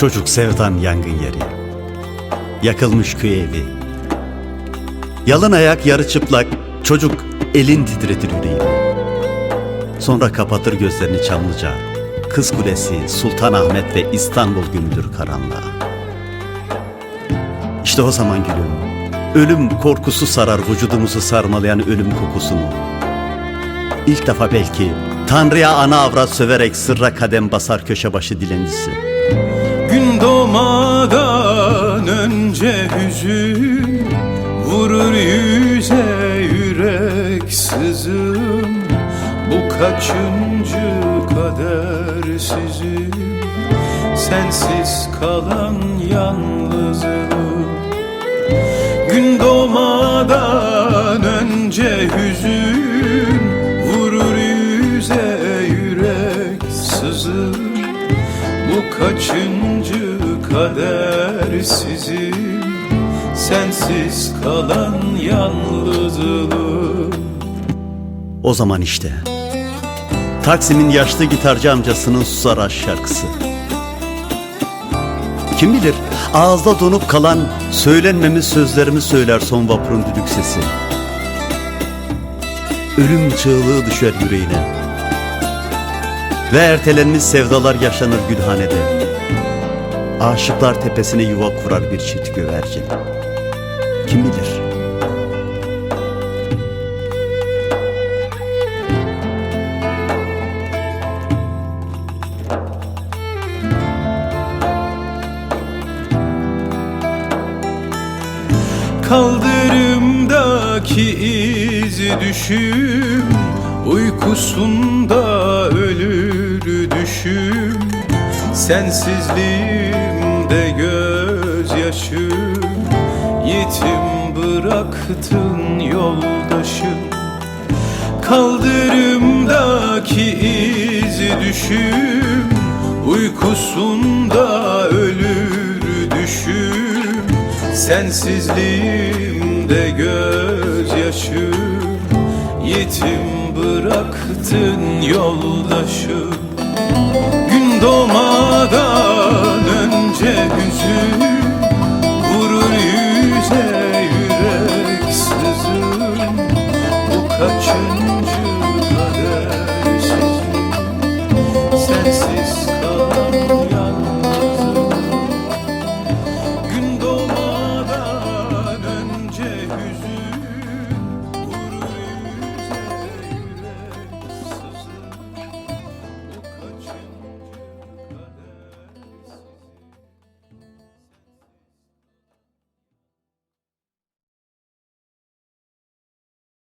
Çocuk sevdan yangın yeri. Yakılmış köy evi. Yalın ayak yarı çıplak çocuk elin titretir yüreğini. Sonra kapatır gözlerini Çamlıca. Kız Kulesi, Sultanahmet ve İstanbul gündür karanlığa. İşte o zaman gülüm. Ölüm korkusu sarar vücudumuzu sarmalayan ölüm kokusunu. İlk defa belki Tanrı'ya ana avrat söverek sırra kadem basar köşe başı dilencisi. Gün doğmadan önce hüzün Vurur yüze yürek sızım Bu kaçıncı kadersizim Sensiz kalan yalnızım. Gün doğmadan önce hüzün Kaçıncı kadersizim Sensiz kalan yalnızlığım O zaman işte Taksim'in yaşlı gitarcı amcasının Susar Aşk şarkısı. Kim bilir ağızda donup kalan söylenmemiş sözlerimi söyler son vapurun düdük sesi. Ölüm çığlığı düşer yüreğine. Ve ertelenmiş sevdalar yaşanır gülhanede. Aşıklar tepesine yuva kurar bir çift güvercin. Kim bilir? Kaldırımdaki izi düşüm Uykusunda Sensizliğimde gözyaşım Yetim bıraktın yoldaşım Kaldırımdaki izi düşüm Uykusunda ölür düşüm. Sensizliğimde gözyaşım Yetim bıraktın yoldaşım Gün doğmadan yüze